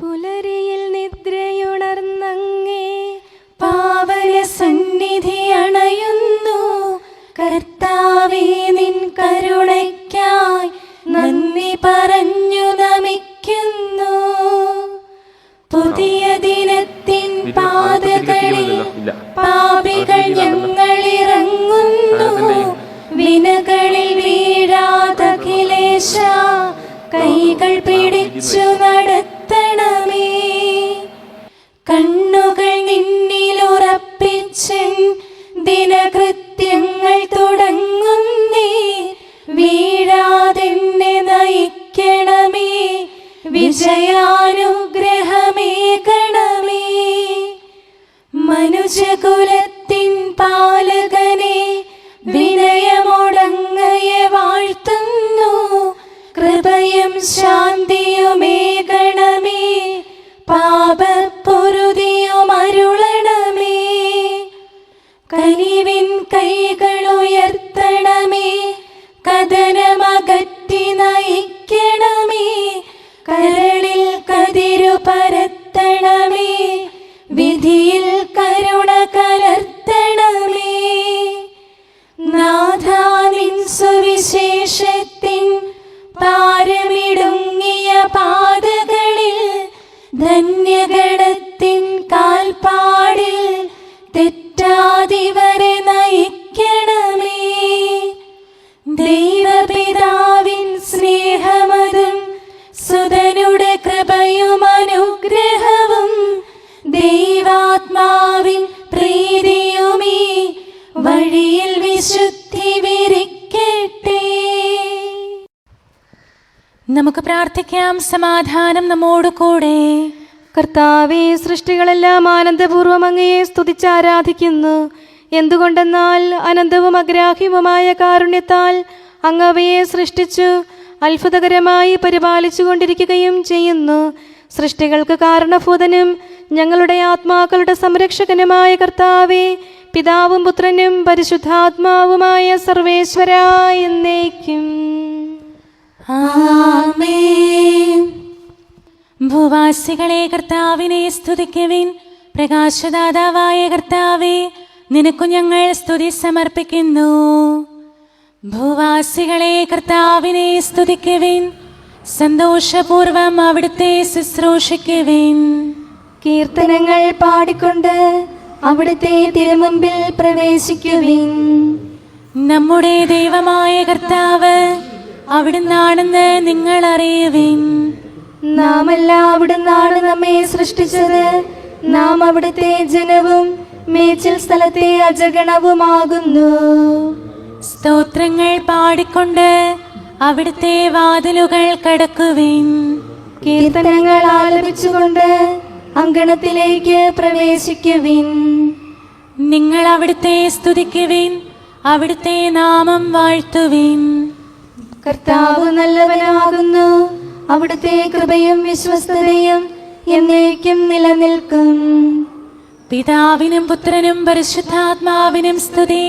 പുലരിയിൽ നിദ്രയുണർന്നങ്ങേ പാവന സന്നിധി അണയുന്നു കർത്താവേ നിൻ കരുണയ്ക്കായി നന്ദി പറഞ്ഞു നമിക്കുന്നു പുതിയ ദിനത്തിൻ പാതകളിൽ പാപികൾ ഞങ്ങൾ ഇറങ്ങുന്നു വിനകളിൽ വീഴാതഖിലേശ കൈകൾ പിടിച്ചു നടത്തണമേ ദിനകൃത്യങ്ങൾ തുടങ്ങുന്നേ വീഴാതെന്നെ നയിക്കണമേ. വിജയാനുഗ്രഹമേകണമേ മനുജകുലത്തിൻ പാലകനെ വിനയമൊടങ്ങയെ വാഴ്ത്തുന്നു. കൃപയും ശാന്തിയുമേകണമേ ಕದ ദൈവാത്മാവിൻ പ്രീതിയുമേ വഴിയിൽ വിശുദ്ധി വിരിക്കട്ടെ. നമുക്ക് പ്രാർത്ഥിക്കാം സമാധാനം നമ്മോട് കൂടെ. കർത്താവെ സൃഷ്ടികളെല്ലാം ആനന്ദപൂർവം അങ്ങയെ സ്തുതിച്ച് ആരാധിക്കുന്നു എന്തുകൊണ്ടെന്നാൽ അനന്തവും അഗ്രാഹ്യവുമായ കാരുണ്യത്താൽ അങ്ങ് അവയെ സൃഷ്ടിച്ചു അത്ഭുതകരമായി പരിപാലിച്ചു കൊണ്ടിരിക്കുകയും ചെയ്യുന്നു. സൃഷ്ടികൾക്ക് കാരണഭൂതനും ഞങ്ങളുടെ ആത്മാക്കളുടെ സംരക്ഷകനുമായ കർത്താവേ പിതാവും പുത്രനും പരിശുദ്ധാത്മാവുമായ സർവേശ്വര എന്നേക്കും. ഭൂവാസികളെ കർത്താവിനെ സ്തുതിക്കുവിൻ. പ്രകാശദാതാവായ കർത്താവെ നിനക്കു ഞങ്ങൾ സ്തുതി സമർപ്പിക്കുന്നു. ഭൂവാസികളെ കർത്താവിനെ സ്തുതിക്കുവിൻ. സന്തോഷപൂർവം അവിടുത്തെ ശുശ്രൂഷിക്കുവിൻ. കീർത്തനങ്ങൾ പാടിക്കൊണ്ട് അവിടുത്തെ തിരുമുമ്പിൽ പ്രവേശിക്കുവിൻ. നമ്മുടെ ദൈവമായ കർത്താവ് അവിടുന്നാണെന്ന് നിങ്ങൾ അറിയുവിൻ നാമല്ല അവിടുന്നാണ് നമ്മെ സൃഷ്ടിച്ചത്. നാം അവിടുത്തെ ജനവും മേച്ചിൽ സ്ഥലത്തെ അജഗണവുമാകുന്നു. സ്തോത്രങ്ങൾ പാടിക്കൊണ്ട് അവിടുത്തെ വാതിലുകൾ കടക്കുവിൻ. കീർത്തനങ്ങൾ ആലപിച്ചുകൊണ്ട് അങ്കണത്തിലേക്ക് പ്രവേശിക്കുവിൻ. നിങ്ങൾ അവിടുത്തെ സ്തുതിക്കുവിൻ അവിടുത്തെ നാമം വാഴ്ത്തുവിൻ. കർത്താവ് നല്ലവനാകുന്നു അവിടുത്തെ കൃപയും വിശ്വസ്തതയും എന്നേക്കും നിലനിൽക്കും. പിതാവിനും പുത്രനും പരിശുദ്ധാത്മാവിനും സ്തുതി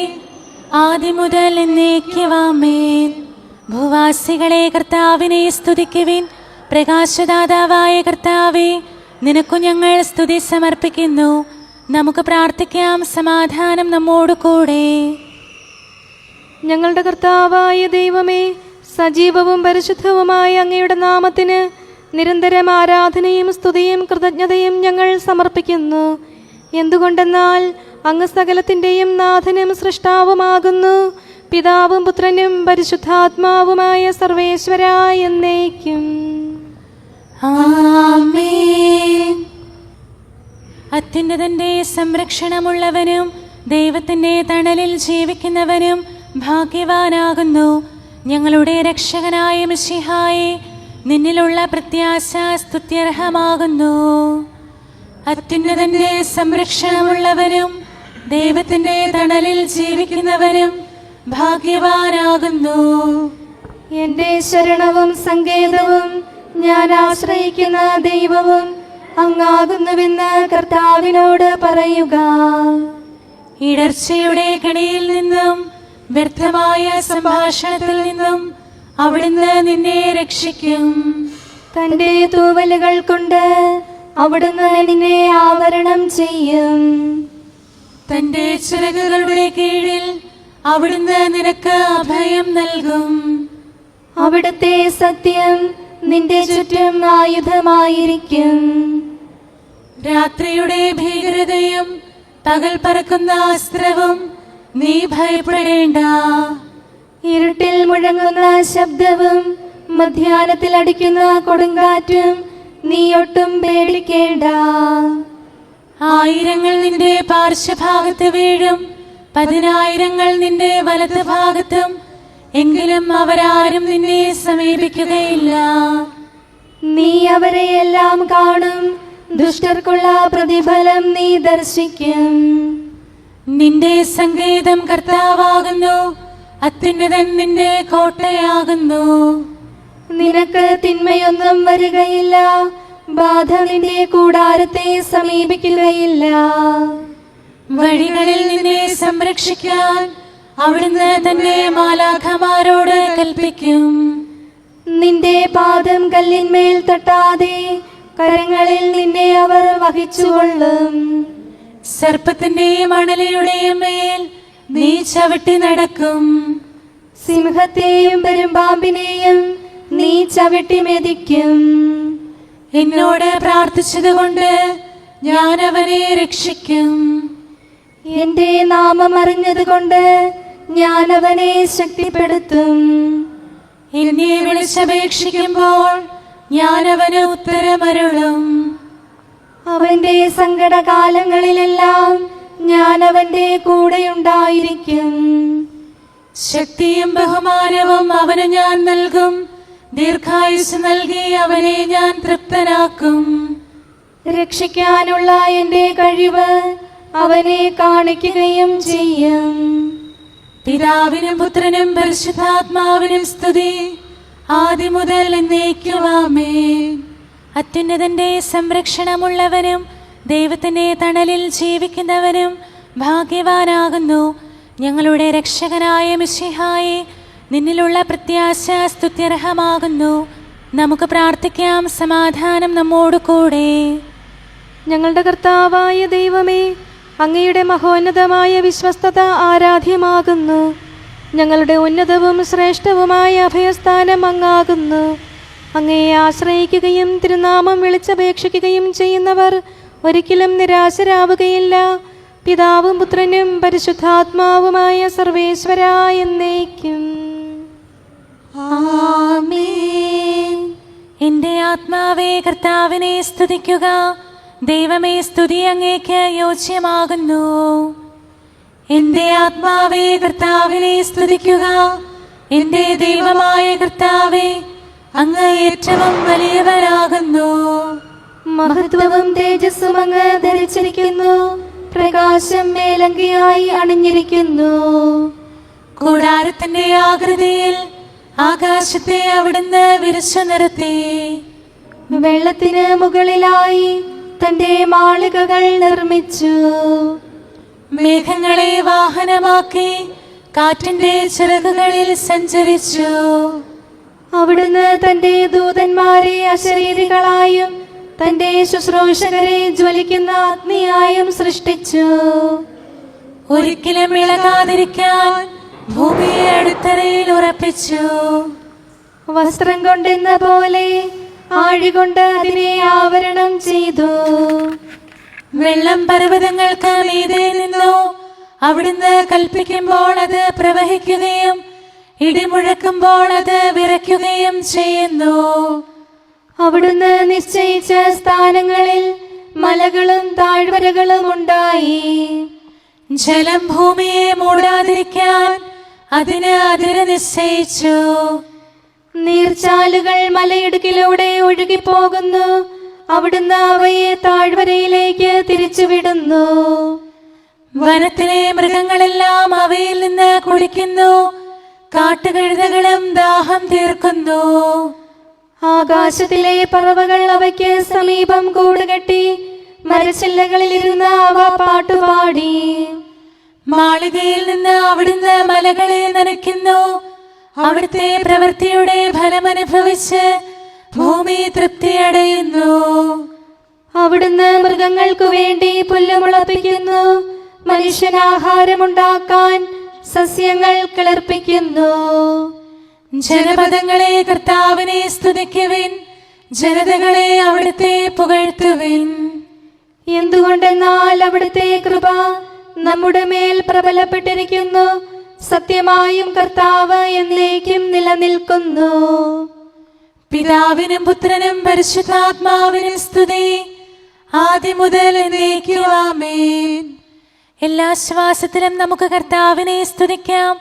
ആദ്യം മുതൽ എന്നേക്കുവാമേൻ ഭൂവാസികളെ കർത്താവിനെ സ്തുതിക്കുവിൻ പ്രകാശദാതാവായ കർത്താവെ നിനക്കു ഞങ്ങൾ സ്തുതി സമർപ്പിക്കുന്നു. നമുക്ക് പ്രാർത്ഥിക്കാം. സമാധാനം നമ്മോട് കൂടെ. ഞങ്ങളുടെ കർത്താവായ ദൈവമേ സജീവവും പരിശുദ്ധവുമായ അങ്ങയുടെ നാമത്തിന് നിരന്തരം ആരാധനയും സ്തുതിയും കൃതജ്ഞതയും ഞങ്ങൾ സമർപ്പിക്കുന്നു. എന്തുകൊണ്ടെന്നാൽ അങ്ങ് സകലത്തിന്റെയും നാഥനും സൃഷ്ടാവുമാകുന്നു. പിതാവും പുത്രനും പരിശുദ്ധാത്മാവുമായ സർവേശ്വര എന്നേക്കും. അത്യുന്നതന്റെ സംരക്ഷണമുള്ളവനും ദൈവത്തിന്റെ തണലിൽ ജീവിക്കുന്നവനും ഭാഗ്യവാനാകുന്നു. ഞങ്ങളുടെ രക്ഷകനായ മിഷിഹായി നിന്നിലുള്ള പ്രത്യാശ സ്തുത്യർഹമാകുന്നു. അത്യുന്നതന്റെ സംരക്ഷണമുള്ളവനും ദൈവത്തിന്റെ തണലിൽ ജീവിക്കുന്നവനും ഭാഗ്യവാനാകുന്നു. എന്റെ ശരണവും സങ്കേതവും ഞാൻ ആശ്രയിക്കുന്ന ദൈവവും അങ്ങാകുന്നുവെന്ന് കർത്താവിനോട് പറയുക. ഇടർച്ചയുടെ കണിയിൽ നിന്നും വ്യർത്ഥമായ സംഭാഷണത്തിൽ നിന്നും അവിടുന്ന് നിന്നെ രക്ഷിക്കും. തന്റെ തൂവലുകൾ കൊണ്ട് അവിടുന്ന് നിന്നെ ആവരണം ചെയ്യും. തന്റെ ചിറകുകളുടെ കീഴിൽ അവിടുന്ന് നിനക്ക് അഭയം നൽകും. അവിടുത്തെ സത്യം നിന്റെ ചുറ്റും ആയുധമായിരിക്കും. രാത്രിയുടെ ഭീകരതയും പകൽ പറക്കുന്ന അസ്ത്രവും നീ ഭയപ്പെടേണ്ട. ഇരുട്ടിൽ മുഴങ്ങുന്ന ശബ്ദവും മധ്യാനത്തിൽ അടിക്കുന്ന കൊടുങ്കാറ്റും നീ ഒട്ടും പേടിക്കേണ്ട. ആയിരങ്ങൾ നിന്റെ പാർശ്വഭാഗത്ത് വീഴും പതിനായിരങ്ങൾ നിന്റെ വലത് ഭാഗത്തും എങ്കിലും അവരാരും നിന്നെ സമീപിക്കുകയില്ല. നീ അവരെ എല്ലാം കാണും. ദുഷ്ടർക്കുള്ള പ്രതിഫലം നീ ദർശിക്കും. നിന്റെ സംഗീതം കർത്താവാകുന്നു. അത്യുന്നതൻ നിന്റെ കോട്ടയാകുന്നു. നിനക്ക് തിന്മയൊന്നും വരികയില്ല. ബാധ നിന്റെ കൂടാരത്തെ സമീപിക്കുകയില്ല. വഴികളിൽ നിന്നെ സംരക്ഷിക്കാൻ അവിടുന്ന് തന്നെ മാലാഖമാരോട് കൽപ്പിക്കും. നിന്റെ പാദം കല്ലിന്മേൽ തട്ടാതെ കരങ്ങളിൽ നിന്നെ അവർ വഹിച്ചുകൊള്ളും. സർപ്പത്തിന്റെയും അണലയുടെയും മേൽ നീ ചവിട്ടി നടക്കും. സിംഹത്തെയും പെരുമ്പാമ്പിനെയും നീ ചവിട്ടി മെതിക്കും. എന്നോട് പ്രാർത്ഥിച്ചതുകൊണ്ട് ഞാൻ അവനെ രക്ഷിക്കും. എന്റെ നാമം അറിഞ്ഞതുകൊണ്ട് ഞാൻ അവനെ ശക്തിപ്പെടുത്തും. എന്നെ വിളിച്ചപേക്ഷിക്കുമ്പോൾ ഞാൻ അവന് ഉത്തരമരുളും. അവന്റെ സങ്കടകാലങ്ങളിലെല്ലാം ഞാൻ അവന്റെ കൂടെയുണ്ടായിരിക്കും. ശക്തിയും ബഹുമാനവും അവന് ഞാൻ നൽകും. ദീർഘായുസ് നൽകി അവനെ ഞാൻ തൃപ്തനാക്കും. രക്ഷിക്കാനുള്ള എന്റെ കഴിവ് അവനെ കാണിക്കുകയും ചെയ്യും. പിതാവിനും പുത്രനും പരിശുദ്ധാത്മാവിനും സ്തുതി. ആദ്യം മുതൽ എന്നേക്കുവാമേ അത്യുന്നതന്റെ സംരക്ഷണമുള്ളവനും ദൈവത്തിന്റെ തണലിൽ ജീവിക്കുന്നവനും ഭാഗ്യവാനാകുന്നു. ഞങ്ങളുടെ രക്ഷകനായ മിശിഹായി നിന്നിലുള്ള പ്രത്യാശ സ്തുത്യർഹമാകുന്നു. നമുക്ക് പ്രാർത്ഥിക്കാം സമാധാനം നമ്മോട് കൂടെ ഞങ്ങളുടെ കർത്താവായ ദൈവമേ അങ്ങയുടെ മഹോന്നതമായ വിശ്വസ്തത ആരാധ്യമാകുന്നു. ഞങ്ങളുടെ ഉന്നതവും ശ്രേഷ്ഠവുമായ അഭയസ്ഥാനം അങ്ങാകുന്നു. അങ്ങയെ ആശ്രയിക്കുകയും തിരുനാമം വിളിച്ചപേക്ഷിക്കുകയും ചെയ്യുന്നവർ ഒരിക്കലും നിരാശരാവുകയില്ല. പിതാവും പുത്രനും പരിശുദ്ധാത്മാവുമായ സർവേശ്വര എന്നേക്കും. എന്റെ ആത്മാവേ കർത്താവിനെ സ്തുതിക്കുക. ദൈവമേ സ്തുതി അങ്ങേക്ക് യോജ്യമാകുന്നു. എന്റെ ആത്മാവേ കർത്താവിനെ സ്തുതിക്കുക. എന്റെ ദൈവമായ കർത്താവേ അങ്ങ് ഏറ്റവും വലിയവരാകുന്നു. മഹത്വവും തേജസ്സും അങ്ങ് ധരിച്ചിരിക്കുന്നു. പ്രകാശം മേലങ്കിയായി അണിഞ്ഞിരിക്കുന്നു. കൂടാരത്തിന്റെ ആകൃതിയിൽ ആകാശത്തെ അവിടുന്ന് വിരിച്ചു നിർത്തി. വെള്ളത്തിന് മുകളിലായി തന്റെ മാളികകൾ നിർമ്മിച്ചു. മേഘങ്ങളെ വാഹനമാക്കി കാറ്റിന്റെ ചിറകുകളിൽ സഞ്ചരിച്ചു. അവിടുന്ന് തന്റെ ദൂതന്മാരെ അശരീരികളായും തന്റെ ശുശ്രൂഷകരെ ജ്വലിക്കുന്ന അഗ്നിയായും സൃഷ്ടിച്ചു. ഒരിക്കലും ഇളകാതിരിക്കാൻ ഭൂമിയെ അടുത്തറയിൽ ഉറപ്പിച്ചു. വസ്ത്രം കൊണ്ടെന്ന പോലെ ആഴികൊണ്ട് അതിനെ ആവരണം ചെയ്തു. വെള്ളം പർവതങ്ങൾക്ക് മീതെ നിന്നു. അവിടുന്ന് കൽപ്പിക്കുമ്പോൾ അത് പ്രവഹിക്കുകയും ഇടിമുഴക്കുമ്പോൾ അത് വിറയ്ക്കുകയും ചെയ്യുന്നു. അവിടുന്ന് നിശ്ചയിച്ച സ്ഥാനങ്ങളിൽ മലകളും താഴ്വരകളും ഉണ്ടായി. ജലം ഭൂമിയെ മൂടാതിരിക്കാൻ അതിന് അതിര് നിശ്ചയിച്ചു. നീർച്ചാലുകൾ മലയിടുക്കിലൂടെ ഒഴുകിപ്പോകുന്നു. അവിടുന്ന് അവയെ താഴ്വരയിലേക്ക് തിരിച്ചുവിടുന്നു. വനത്തിലെ മൃഗങ്ങളെല്ലാം അവയിൽ നിന്ന് കുടിക്കുന്നു. കാട്ടുകഴുതകളും ദാഹം തീർക്കുന്നു. ആകാശത്തിലെ പറവകൾ അവയ്ക്ക് സമീപം കൂടുകെട്ടി മരച്ചില്ലകളിലിരുന്ന് അവ പാട്ടുപാടി. മാളികയിൽ നിന്ന് അവിടുന്ന് മലകളെ നനയ്ക്കുന്നു. അവിടുത്തെ പ്രവൃത്തിയുടെ ഫലമനുഭവിച്ച് ഭൂമി തൃപ്തിയടയുന്നു. അവിടുന്ന് മൃഗങ്ങൾക്കു വേണ്ടി പുല്ല് മുളപ്പിക്കുന്നു മനുഷ്യനാഹാരമുണ്ടാക്കാൻ സസ്യങ്ങൾ കിളർപ്പിക്കുന്നു. ജനപദങ്ങളെ കർത്താവിനെ സ്തുതിക്കുവിൻ. ജനതകളെ അവിടുത്തെ പുകഴ്ത്തുവിൻ. എന്തുകൊണ്ടെന്നാൽ അവിടുത്തെ കൃപ നമ്മുടെ മേൽ പ്രബലപ്പെട്ടിരിക്കുന്നു. സത്യമായും കർത്താവ് എന്നേക്കും നിലനിൽക്കുന്നു. പിതാവിനും പുത്രനും പരിശുദ്ധാത്മാവിനും സ്തുതി. ആദ്യം മുതൽ എന്നേക്കുവാമേൻ എല്ലാ ശ്വാസത്തിലും നമുക്ക് കർത്താവിനെ സ്തുതിക്കാം.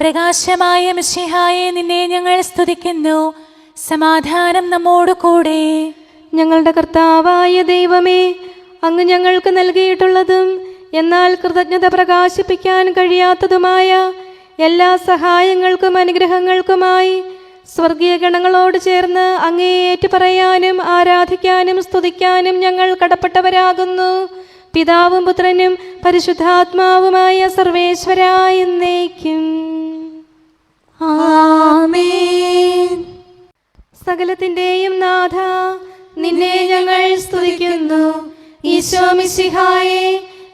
പ്രകാശമായ മിഷിഹായെ നിന്നെ ഞങ്ങൾ സ്തുതിക്കുന്നു. സമാധാനം നമ്മോട് കൂടെ. ഞങ്ങളുടെ കർത്താവായ ദൈവമേ അങ്ങ് ഞങ്ങൾക്ക് നൽകിയിട്ടുള്ളതും എന്നാൽ കൃതജ്ഞത പ്രകാശിപ്പിക്കാൻ കഴിയാത്തതുമായ എല്ലാ സഹായങ്ങൾക്കും അനുഗ്രഹങ്ങൾക്കുമായി സ്വർഗീയ ഗണങ്ങളോട് ചേർന്ന് അങ്ങേ ഏറ്റുപറയാനും ആരാധിക്കാനും സ്തുതിക്കാനും ഞങ്ങൾ കടപ്പെട്ടവരാകുന്നു. പിതാവും പുത്രനും പരിശുദ്ധാത്മാവുമായ സർവേശ്വര എന്നേക്കും. സകലത്തിന്റെയും നാഥ നിന്നെ ഞങ്ങൾ സ്തുതിക്കുന്നു. ഈശോ മിശിഹായെ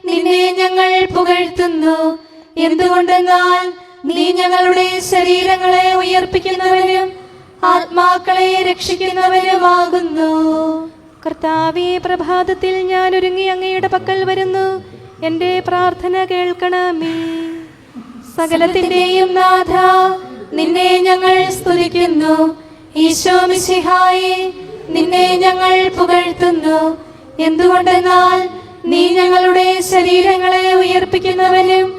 നിന്നെ ഞങ്ങൾ പുകഴ്ത്തുന്നു. എന്തുകൊണ്ടെന്നാൽ നീ ഞങ്ങളുടെ ശരീരങ്ങളെ ഉയർപ്പിക്കുന്നവനും ആത്മാക്കളെ രക്ഷിക്കുന്നവനുമാകുന്നു. കർത്താവേ പ്രഭാതത്തിൽ ഞാൻ ഒരുങ്ങി അങ്ങയുടെ പക്കൽ വരുന്നു. എന്റെ പ്രാർത്ഥന കേൾക്കണമേ. സകലത്തിന്റെയും നാഥ നിന്നെ ഞങ്ങൾ സ്തുതിക്കുന്നു. ഈശോ മിശിഹായെ നിന്നെ ഞങ്ങൾ പുകഴ്ത്തുന്നു. എന്തുകൊണ്ടെന്നാൽ നീ ഞങ്ങളുടെ ശരീരങ്ങളെ ഉയർപ്പിക്കുന്നവനും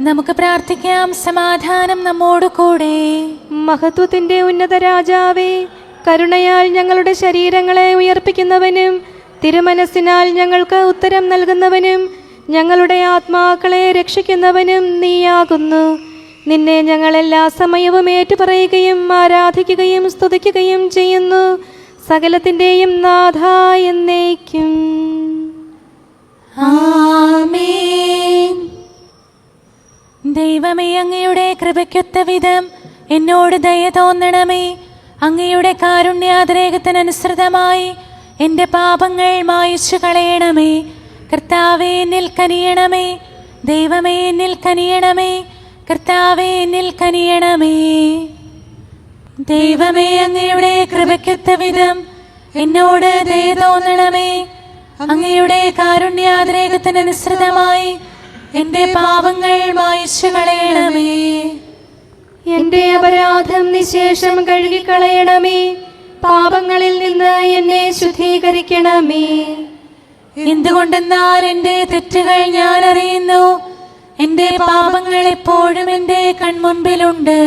നമുക്ക് പ്രാർത്ഥിക്കാം. സമാധാനം നമ്മോട് കൂടെ. മഹത്വത്തിന്റെ ഉന്നത രാജാവേ കരുണയാൽ ഞങ്ങളുടെ ശരീരങ്ങളെ ഉയർപ്പിക്കുന്നവനും തിരുമനസ്സിനാൽ ഞങ്ങൾക്ക് ഉത്തരം നൽകുന്നവനും ഞങ്ങളുടെ ആത്മാക്കളെ രക്ഷിക്കുന്നവനും നീയാകുന്നു. നിന്നെ ഞങ്ങൾ എല്ലാ സമയവും ഏറ്റുപറയുകയും ആരാധിക്കുകയും സ്തുതിക്കുകയും ചെയ്യുന്നു. സകലത്തിന്റെയും നാഥ എന്നേക്കും. ആമേൻ. ദൈവമേ അങ്ങയുടെ കൃപയ്ക്കൊത്ത വിധം എന്നോട് ദയ തോന്നണമേ. അങ്ങയുടെ കാരുണ്യാതിരേകത്തിനനുസൃതമായി എന്റെ പാപങ്ങൾ മായിച്ചു കളയണമേ കർത്താവെ എന്നിൽ കനിയണമേ. ദൈവമേ എന്നിൽ കനിയണമേ. കർത്താവെ എന്നിൽ കനിയണമേ. ദൈവമേ അങ്ങയുടെ കൃപയ്ക്കൊത്ത വിധം എന്നോട് ദയ തോന്നണമേ. അങ്ങയുടെ കാരുണ്യാതിരേകത്തിനനുസൃതമായി എന്റെ പാപങ്ങൾ മായിച്ചു കളയണമേ എന്റെ അപരാധം നിശേഷം കഴുകിക്കളയണമേ. പാപങ്ങളിൽ നിന്ന് എന്നെ ശുദ്ധീകരിക്കണമേ. എന്തുകൊണ്ടെന്നാൽ എന്റെ തെറ്റുകൾ ഞാൻ അറിയുന്നു എന്റെ പാപങ്ങൾ എപ്പോഴും എന്റെ കൺമുൻപിലുണ്ട്.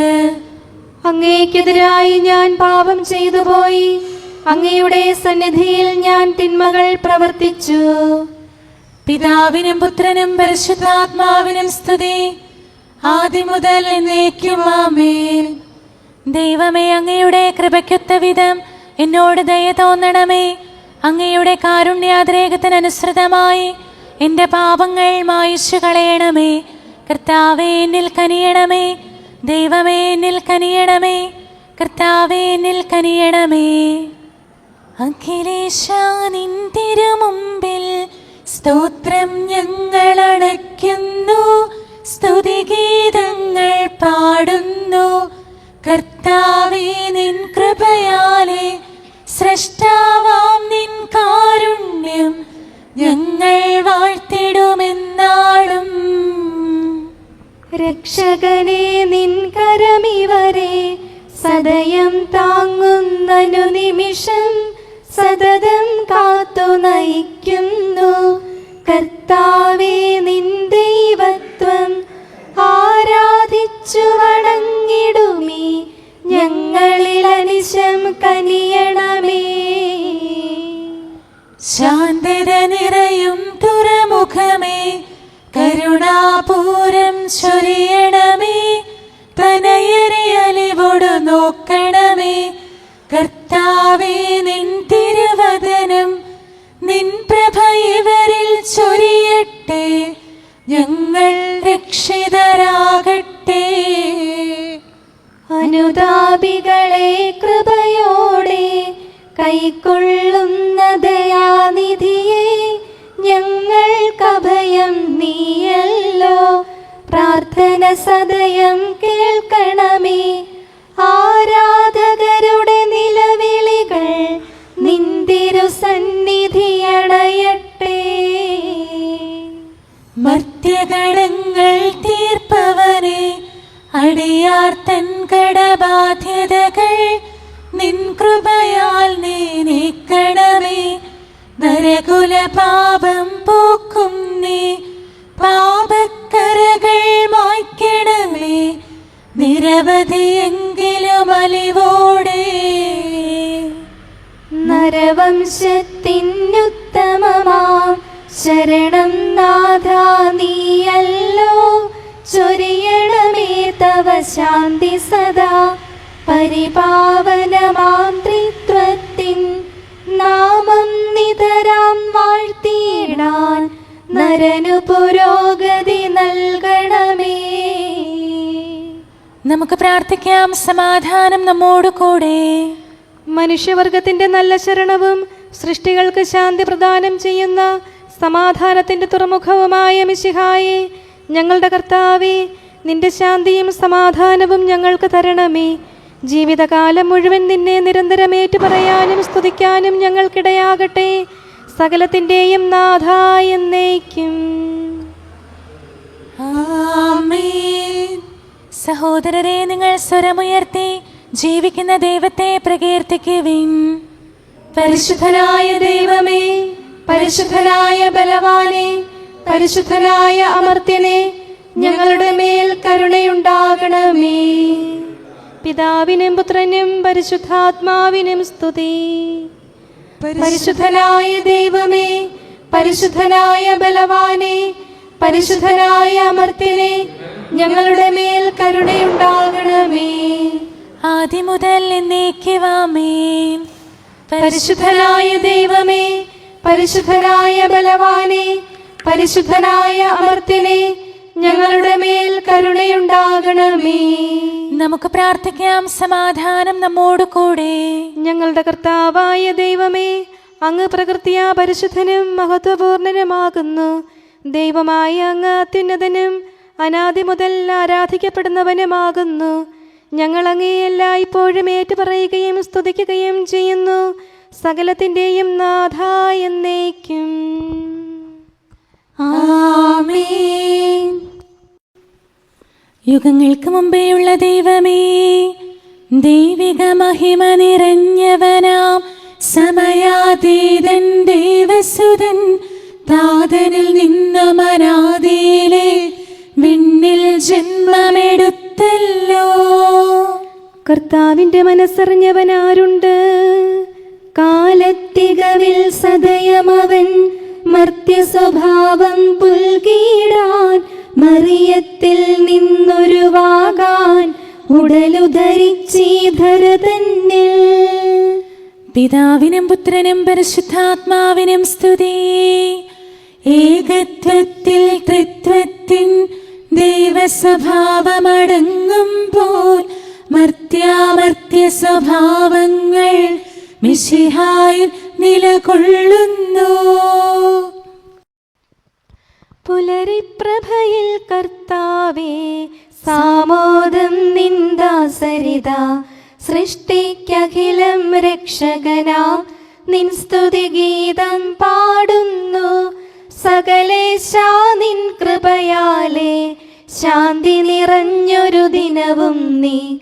അങ്ങേക്കെതിരായി ഞാൻ പാപം ചെയ്തു പോയി അങ്ങയുടെ സന്നിധിയിൽ ഞാൻ തിന്മകൾ പ്രവർത്തിച്ചു. പിതാവിനും പുത്രനും പരിശുദ്ധാത്മാവിനും സ്തുതി. ആദ്യം മുതൽ എന്നേക്കും ആമേൻ. ദൈവമേ അങ്ങയുടെ കൃപയ്ക്കൊത്ത വിധം എന്നോട് ദയ തോന്നണമേ. അങ്ങയുടെ കാരുണ്യാതിരേകത്തിനനുസൃതമായി എന്റെ പാപങ്ങൾ മായിച്ചു കളയണമേ. കർത്താവേ എന്നിൽ കനിയണമേ. ദൈവമേ എന്നിൽ കനിയണമേ. കർത്താവേ എന്നിൽ കനിയണമേ. അഖിലേശ നിൻ തിരുമുമ്പിൽ സ്തോത്രം ഞങ്ങൾ അണയ്ക്കുന്നു സ്തുതിഗീതങ്ങൾ പാടുന്നു. കർത്താവേ നിൻ കൃപയാലെ സൃഷ്ടാവാം നിൻ കാരുണ്യം. ഞങ്ങൾ വാഴ്ത്തിടുമെന്നാളും. രക്ഷകനെ നിൻ കരമിവരെ സദയം താങ്ങുന്നനു നിമിഷം സതതം കാത്തു നയിക്കുന്നു. കർത്താവേ നിൻ ദൈവത്വം ആരാധിച്ചു വണങ്ങിടുമേ. ഞങ്ങളിൽ അനിശം കനിയണമേ. ശാന്തത നിറയും തുറമുഖമേ. കരുണാപൂരം ചൊരിയണമേ. തനയരെ അലിവോട് നോക്കണമേ. കർത്താവേ നിൻ തിരുവദനം നിൻ പ്രഭ ഇവരിൽ ചൊരിയട്ടെ ഞങ്ങൾ രക്ഷിതരാകട്ടെ. അനുതാപികളെ കൃപയോടെ കൈക്കൊള്ളുന്ന ദയാനിധിയെ ഞങ്ങൾ കഭയം നീയല്ലോ. പ്രാർത്ഥന സദയം കേൾക്കണമേ ആരാധകരുടെ നിലവിളികൾ നിന്തിരു സന്നിധിയണയട്ടെ മർത്യകടങ്ങൾ തീർപ്പവനെ അടിയാർ തൻ കടബാധ്യതകൾ. നിൻ കൃപയാൽ നീ നീക്കണമേ നരകുല പാപം പോക്കും നീ. പാപക്കരകൾ മായ്ക്കണമേ നിരവധിയെങ്കിലും അലിവോടെ. നരവംശത്തിനുത്തമമാം ശരണം നാഥ നീയല്ലോ. ചൊരിയണമേ തവ ശാന്തി സദാ. പരിപാവന ത്രിത്വത്തിൻ നാമം നിതരാം വാഴ്ത്തിയിടാൻ നരനു പുരോഗതി നൽകണമേ. നമുക്ക് പ്രാർത്ഥിക്കാം. സമാധാനം നമ്മോട് കൂടെ. മനുഷ്യവർഗത്തിന്റെ നല്ല ശരണവും സൃഷ്ടികൾക്ക് ശാന്തി പ്രദാനം ചെയ്യുന്ന സമാധാനത്തിന്റെ തുറമുഖവുമായ മിശിഹായെ ഞങ്ങളുടെ കർത്താവേ നിന്റെ ശാന്തിയും സമാധാനവും ഞങ്ങൾക്ക് തരണമേ. ജീവിതകാലം മുഴുവൻ നിന്നെ നിരന്തരം ഏറ്റുപറയാനും സ്തുതിക്കാനും ഞങ്ങൾക്കിടയാകട്ടെ. സകലത്തിന്റെയും നാഥ എന്നേക്കും. സഹോദരരെ നിങ്ങൾ സ്വരമുയർത്തി ജീവിക്കുന്ന ദൈവത്തെ പ്രകീർത്തിക്കുവിൻ. പരിശുദ്ധനായ ദൈവമേ പരിശുദ്ധനായ ബലവാനെ പരിശുദ്ധനായ അമർത്യനെ ഞങ്ങളുടെ മേൽ കരുണയുണ്ടാകണമേ. പിതാവിനും പുത്രനും പരിശുദ്ധാത്മാവിനും സ്തുതി. പരിശുദ്ധനായ ദൈവമേ പരിശുദ്ധനായ ബലവാനെ പരിശുദ്ധനായ അമർത്യനെ ഞങ്ങളുടെ മേൽ കരുണയുണ്ടാകണമേ. ആദ്യം മുതൽ പരിശുദ്ധനായ ദൈവമേ പരിശുദ്ധനായ ബലവാനെ പരിശുദ്ധനായ അമർത്യനെ ഞങ്ങളുടെ മേൽ കരുണയുണ്ടാകണമേ. നമുക്ക് പ്രാർത്ഥിക്കാം സമാധാനം നമ്മോട് കൂടെ. ഞങ്ങളുടെ കർത്താവായ ദൈവമേ അങ്ങ് പ്രകൃതിയാ പരിശുദ്ധനും മഹത്വപൂർണനുമാകുന്നു. ദൈവമായ അങ്ങ് അത്യുന്നതനും അനാദി മുതൽ ആരാധിക്കപ്പെടുന്നവനുമാകുന്നു. ഞങ്ങൾ അങ്ങേ എല്ലായ്പ്പോഴും ഏറ്റുപറയുകയും സ്തുതിക്കുകയും ചെയ്യുന്നു. സകലത്തിന്റെയും നാഥ എന്നേക്കും. യുഗങ്ങൾക്ക് മുമ്പേയുള്ള ദൈവമേ ദൈവിക മഹിമ നിറഞ്ഞവനാം സമയാതീതൻ ദേവസുതൻ. താതനിൽ നിന്ന് മനാതിയിലെ വിണ്ണിൽ ജന്മമെടുത്തല്ലോ. കർത്താവിന്റെ മനസ്സറിഞ്ഞവനാരുണ്ട്? കാലത്തികവിൽ സദയമവൻ മർത്യസ്വഭാവം പുൽകീടാൻ മറിയത്തിൽ നിന്നൊരുവാകാൻ ഉടലുധരിച്ചീധര തന്നിൽ പിതാവിനും പുത്രനും പരിശുദ്ധാത്മാവിനും സ്തുതി. ഏകത്വത്തിൽ ത്രിത്വത്തിൻ ദൈവസ്വഭാവമടങ്ങുമ്പോൾ മർത്യാമർത്യ സ്വഭാവങ്ങൾ മിശിഹായിൽ നിലകൊള്ളുന്നു. പുലരിപ്രഭയിൽ കർത്താവേ സാമോദം നിന്ദാസരിത സൃഷ്ടിക്കഖിലം രക്ഷകനാ. നിൻ സ്തുതിഗീതം പാടുന്നു. സകലേശാ നിൻ കൃപയാലേ ശാന്തി നിറഞ്ഞൊരു ദിനവും നീ.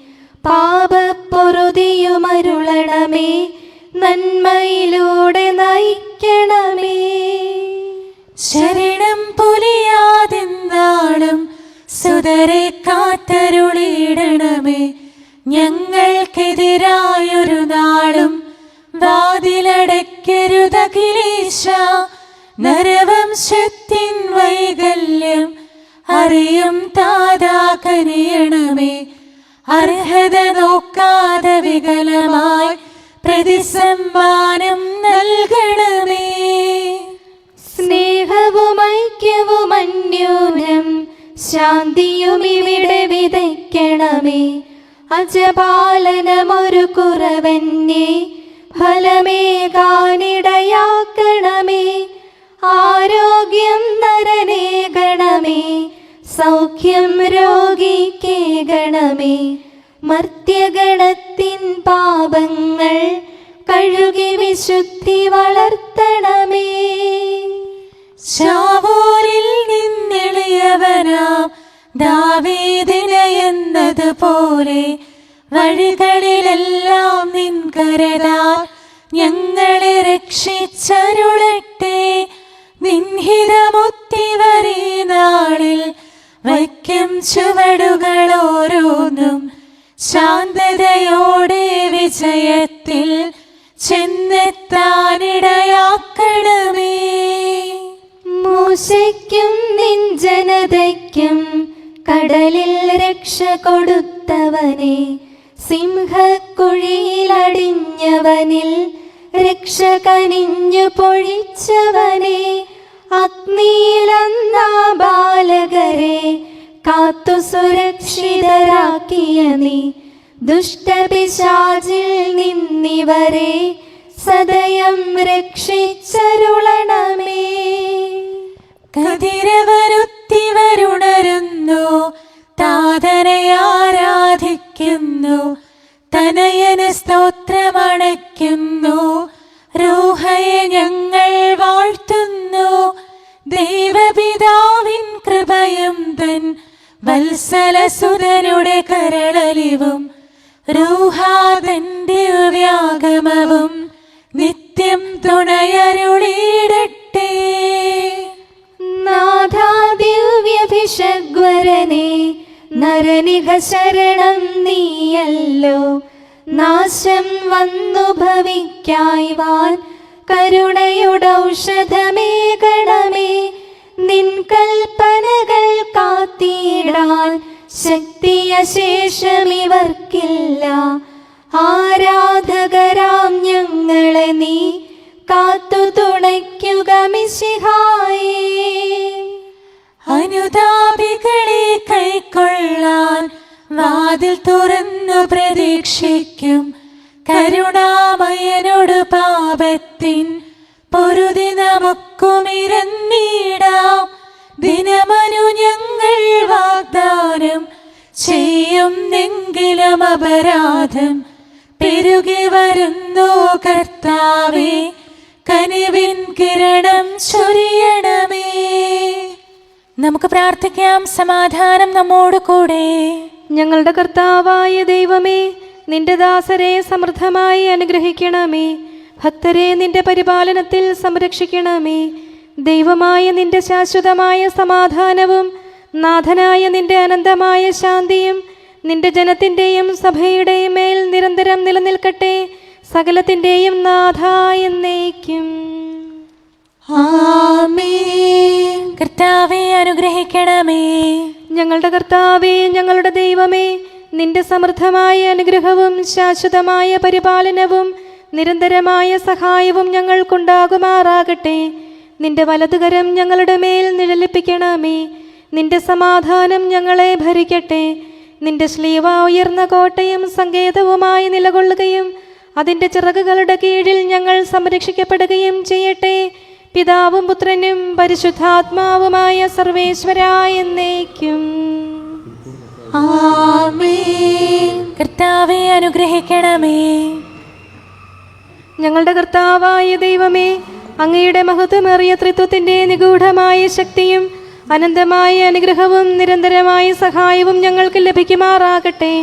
പാപപ്പൊറുതിയുമരുളണമേ നന്മയിലൂടെ നയിക്കണമേ. ശരണം പൊലിയാതെന്താളും സുതരെ കാത്തരുളിയിടണമേ. ഞങ്ങൾക്കെതിരായൊരു നാളും വാതിലടയ്ക്കരുതകിലേ നരവം നരവംശത്തിൻ വൈകല്യം അറിയും താതാ കനിയണമേ അർഹത നോക്കാതെ വികലമായി പ്രതിസമ്മാനം നൽകണമേ. സ്നേഹവും ഐക്യവും അന്യോന്യം ശാന്തിയും ഇവിടെ വിതയ്ക്കണമേ. അജപാലനമൊരു കുറവന്നെ ഫലമേകാനിടയാക്കണമേ. ആരോഗ്യം നരനേകണമേ സൗഖ്യം രോഗിക്കേകണമേ. മർത്യഗണത്തിൻ പാപങ്ങൾ കഴുകി വിശുദ്ധി വളർത്തണമേ. ശാവൂരിൽ നിന്നെളിയവനാം ദാവീദിന എന്നതുപോലെ വഴികളിലെല്ലാം നിൻ കരതാൽ ഞങ്ങളെ രക്ഷിച്ചരുളട്ടെ. നിൻഹിതമുത്തിവരീ നാളിൽ വയ്ക്കും ചുവടുകൾ ഓരോന്നും ശാന്തതയോടെ വിജയത്തിൽ ചെന്നെത്താനിടയാക്കണമേ. മൂശയ്ക്കും നിൻ കടലിൽ രക്ഷ കൊടുത്തവനെ സിംഹക്കുഴിയിലടിഞ്ഞവനിൽ രക്ഷ കനിഞ്ഞു പൊഴിച്ചവനെ അഗ്നിയിലന്നാ ബാലകരെ കാത്തു സുരക്ഷിതരാക്കിയ നീ. ദുഷ്ടപിശാചിൽ നിന്നിവരെ സദയം രക്ഷിച്ചരുളണമേ. കതിരവരുത്തിവരുണരുന്നു താതനയാരാധിക്കുന്നു തനയന് സ്തോത്രമണയ്ക്കുന്നു റൂഹയെ ഞങ്ങൾ വാഴ്ത്തുന്നു ദൈവപിതാവിൻ തൻ വത്സലസുതനുടെ കരളലിവും രൂഹാതന്റെ വ്യാഗമവും നിത്യം തുണയരുളിയിടട്ടെ നാഥാദിവ്യഭിഷഗ്വരനെ നരനിഹ ശരണം നീയല്ലോ. നാശം വന്നു ഭവിക്കായി വാൻ കരുണയുടെ ഔഷധമേ കരുണയുടൗഷധമേകണമേ നിൻ കൽപ്പനകൾ കാത്തിടാൻ ശക്തിയശേഷമിവർക്കില്ല ആരാധകരാം ഞങ്ങളെ നീ കാത്തു തുണയ്ക്കുക മിശിഹായേ. അനുതാപികളെ കൈക്കൊള്ളാൻ വാതിൽ തുറന്നു പ്രതീക്ഷിക്കും. കരുണാമയനോട് പാപത്തിൻ പൊറുതി ദിനമൊക്കുമിരന്നിടാം ദിനമനു ഞങ്ങൾ വാഗ്ദാനം ചെയ്യുന്നെങ്കിലും അപരാധം. പെരുകി വരുന്നു കർത്താവേ കനിവിൻ കിരണം ചൊരിയണമേ. നമുക്ക് പ്രാർത്ഥിക്കാം സമാധാനം നമ്മോട് കൂടെ. ഞങ്ങളുടെ കർത്താവായ ദൈവമേ നിന്റെ ദാസരെ സമൃദ്ധമായി അനുഗ്രഹിക്കണമേ. ഭക്തരെ നിന്റെ പരിപാലനത്തിൽ സംരക്ഷിക്കണമേ. ദൈവമായ നിന്റെ ശാശ്വതമായ സമാധാനവും നാഥനായ നിന്റെ അനന്തമായ ശാന്തിയും നിന്റെ ജനത്തിന്റെയും സഭയുടെയും മേൽ നിരന്തരം നിലനിൽക്കട്ടെ. സകലത്തിന്റെയും നാഥ എന്നേക്കും. കർത്താവെ അനുഗ്രഹിക്കണമേ. ഞങ്ങളുടെ കർത്താവേ ഞങ്ങളുടെ ദൈവമേ നിന്റെ സമൃദ്ധമായ അനുഗ്രഹവും ശാശ്വതമായ പരിപാലനവും നിരന്തരമായ സഹായവും ഞങ്ങൾക്കുണ്ടാകുമാറാകട്ടെ. നിന്റെ വലതുകരം ഞങ്ങളുടെ മേൽ നിഴലിപ്പിക്കണമേ. നിന്റെ സമാധാനം ഞങ്ങളെ ഭരിക്കട്ടെ. നിന്റെ ശ്ലീവ ഉയർന്ന കോട്ടയും സങ്കേതവുമായി നിലകൊള്ളുകയും അതിന്റെ ചിറകുകളുടെ കീഴിൽ ഞങ്ങൾ സംരക്ഷിക്കപ്പെടുകയും ചെയ്യട്ടെ. പിതാവും പുത്രനും പരിശുദ്ധാത്മാവുമായ സർവേശ്വരായെന്നേക്കും കർത്താവെ അനുഗ്രഹിക്കണമേ. ഞങ്ങളുടെ കർത്താവായ ദൈവമേ അങ്ങയുടെ മഹത്വമേറിയ ത്രിത്വത്തിന്റെ നിഗൂഢമായ ശക്തിയും അനന്തമായ അനുഗ്രഹവും നിരന്തരമായ സഹായവും ഞങ്ങൾക്ക് ലഭിക്കുമാറാകട്ടെ.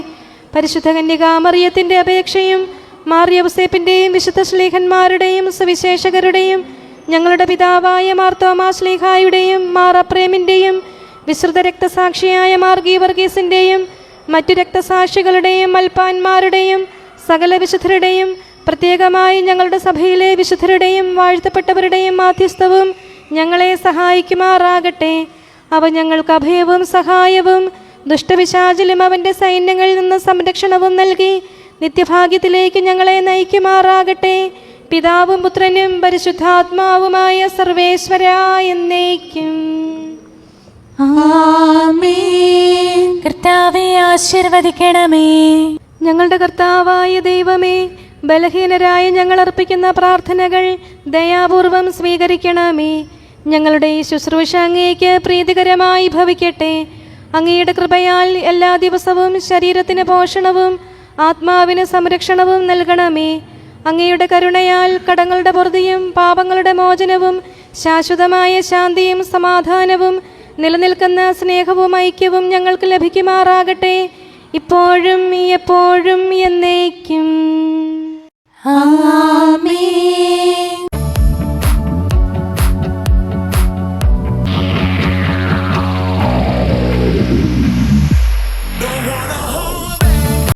പരിശുദ്ധ കന്യകാമറിയത്തിന്റെ അപേക്ഷയും മാറിയവസേപ്പിന്റെയും വിശുദ്ധ ശ്ലീഹന്മാരുടെയും സുവിശേഷകരുടെയും ഞങ്ങളുടെ പിതാവായ മാർത്തോമാ ശ്ലീഹായുടെയും മാറപ്രേമിന്റെയും വിശ്രുത രക്തസാക്ഷിയായ മാർ ഗീവർഗീസിന്റെയും മറ്റു രക്തസാക്ഷികളുടെയും മൽപ്പാന്മാരുടെയും സകല വിശുദ്ധരുടെയും പ്രത്യേകമായി ഞങ്ങളുടെ സഭയിലെ വിശുദ്ധരുടെയും വാഴ്ത്തപ്പെട്ടവരുടെയും മാധ്യസ്ഥവും ഞങ്ങളെ സഹായിക്കുമാറാകട്ടെ. അവ ഞങ്ങൾക്ക് അഭയവും സഹായവും ദുഷ്ടവിശാചിലും അവന്റെ സൈന്യങ്ങളിൽ നിന്ന് സംരക്ഷണവും നൽകി നിത്യഭാഗ്യത്തിലേക്ക് ഞങ്ങളെ നയിക്കുമാറാകട്ടെ. പിതാവും പുത്രനും പരിശുദ്ധാത്മാവുമായ സർവേശ്വര എന്നേക്കും. കർത്താവെ ആശീർവദിക്കണമേ. ഞങ്ങളുടെ കർത്താവായ ദൈവമേ ബലഹീനരായ ഞങ്ങൾ അർപ്പിക്കുന്ന പ്രാർത്ഥനകൾ ദയാപൂർവം സ്വീകരിക്കണമേ. ഞങ്ങളുടെ ഈ ശുശ്രൂഷ അങ്ങേക്ക് പ്രീതികരമായി ഭവിക്കട്ടെ. അങ്ങയുടെ കൃപയാൽ എല്ലാ ദിവസവും ശരീരത്തിന് പോഷണവും ആത്മാവിന് സംരക്ഷണവും നൽകണമേ. അങ്ങയുടെ കരുണയാൽ കടങ്ങളുടെ പൊറുതിയും പാപങ്ങളുടെ മോചനവും ശാശ്വതമായ ശാന്തിയും സമാധാനവും നിലനിൽക്കുന്ന സ്നേഹവും ഐക്യവും ഞങ്ങൾക്ക് ലഭിക്കുമാറാകട്ടെ. ഇപ്പോഴും എപ്പോഴും എന്നേക്കും. Amen.